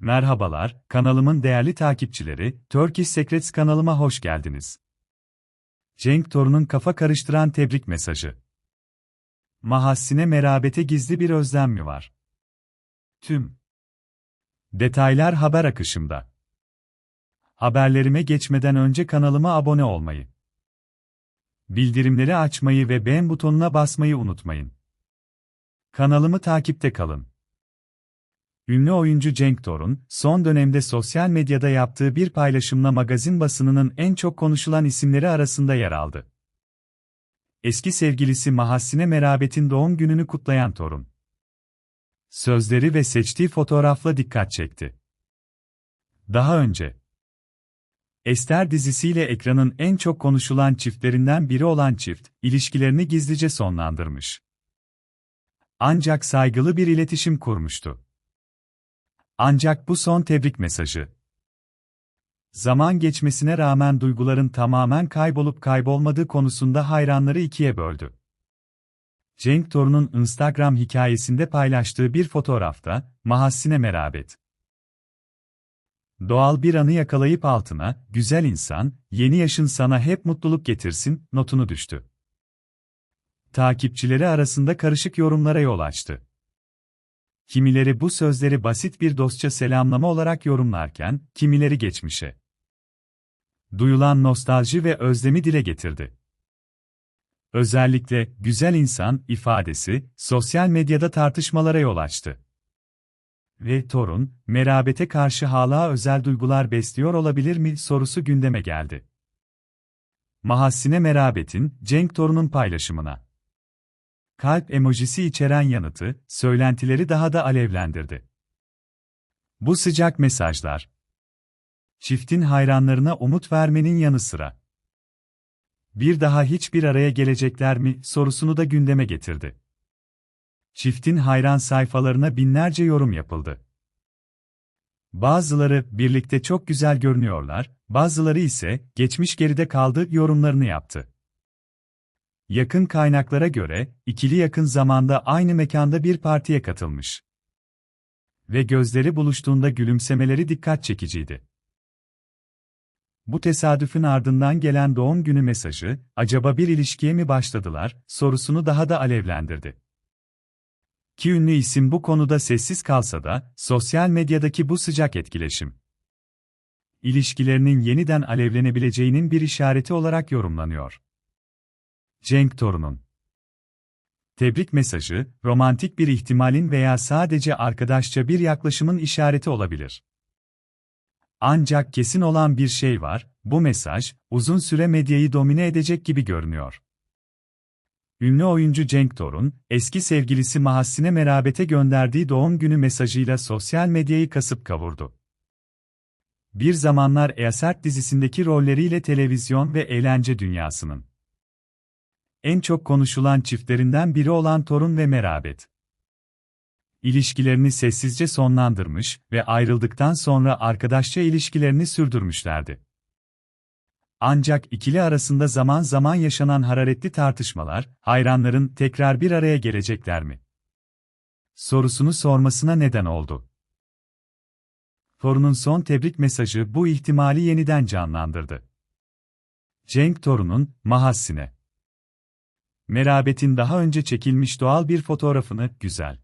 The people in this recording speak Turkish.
Merhabalar, kanalımın değerli takipçileri, Turkish Secrets kanalıma hoş geldiniz. Cenk Torun'un kafa karıştıran tebrik mesajı. Mahassine merabete gizli bir özlem mi var? Tüm detaylar haber akışımda. Haberlerime geçmeden önce kanalıma abone olmayı, bildirimleri açmayı ve beğen butonuna basmayı unutmayın. Kanalımı takipte kalın. Ünlü oyuncu Cenk Torun, son dönemde sosyal medyada yaptığı bir paylaşımla magazin basınının en çok konuşulan isimleri arasında yer aldı. Eski sevgilisi Mahassine Merabet'in doğum gününü kutlayan Torun. Sözleri ve seçtiği fotoğrafla dikkat çekti. Daha önce, Ester dizisiyle ekranın en çok konuşulan çiftlerinden biri olan çift, ilişkilerini gizlice sonlandırmış. Ancak saygılı bir iletişim kurmuştu. Ancak bu son tebrik mesajı. Zaman geçmesine rağmen duyguların tamamen kaybolup kaybolmadığı konusunda hayranları ikiye böldü. Cenk Torun'un Instagram hikayesinde paylaştığı bir fotoğrafta, Mahassine merabet. Doğal bir anı yakalayıp altına, güzel insan, yeni yaşın sana hep mutluluk getirsin, notunu düştü. Takipçileri arasında karışık yorumlara yol açtı. Kimileri bu sözleri basit bir dostça selamlama olarak yorumlarken, kimileri geçmişe duyulan nostalji ve özlemi dile getirdi. Özellikle güzel insan ifadesi sosyal medyada tartışmalara yol açtı. Ve torun, merabete karşı hala özel duygular besliyor olabilir mi sorusu gündeme geldi. Mahassine Merabet'in Cenk Torun'un paylaşımına kalp emojisi içeren yanıtı, söylentileri daha da alevlendirdi. Bu sıcak mesajlar, çiftin hayranlarına umut vermenin yanı sıra, bir daha hiçbir araya gelecekler mi sorusunu da gündeme getirdi. Çiftin hayran sayfalarına binlerce yorum yapıldı. Bazıları birlikte çok güzel görünüyorlar, bazıları ise geçmiş geride kaldı yorumlarını yaptı. Yakın kaynaklara göre, ikili yakın zamanda aynı mekanda bir partiye katılmış. Ve gözleri buluştuğunda gülümsemeleri dikkat çekiciydi. Bu tesadüfün ardından gelen doğum günü mesajı, acaba bir ilişkiye mi başladılar, sorusunu daha da alevlendirdi. Ki ünlü isim bu konuda sessiz kalsa da, sosyal medyadaki bu sıcak etkileşim, ilişkilerinin yeniden alevlenebileceğinin bir işareti olarak yorumlanıyor. Cenk Torun'un tebrik mesajı, romantik bir ihtimalin veya sadece arkadaşça bir yaklaşımın işareti olabilir. Ancak kesin olan bir şey var, bu mesaj, uzun süre medyayı domine edecek gibi görünüyor. Ünlü oyuncu Cenk Torun, eski sevgilisi Mahassine Merabet'e gönderdiği doğum günü mesajıyla sosyal medyayı kasıp kavurdu. Bir zamanlar Easert dizisindeki rolleriyle televizyon ve eğlence dünyasının en çok konuşulan çiftlerinden biri olan Torun ve Merabet. İlişkilerini sessizce sonlandırmış ve ayrıldıktan sonra arkadaşça ilişkilerini sürdürmüşlerdi. Ancak ikili arasında zaman zaman yaşanan hararetli tartışmalar, hayranların tekrar bir araya gelecekler mi? sorusunu sormasına neden oldu. Torun'un son tebrik mesajı bu ihtimali yeniden canlandırdı. Cenk Torun'un, Mahassine Merabet'in daha önce çekilmiş doğal bir fotoğrafını, güzel.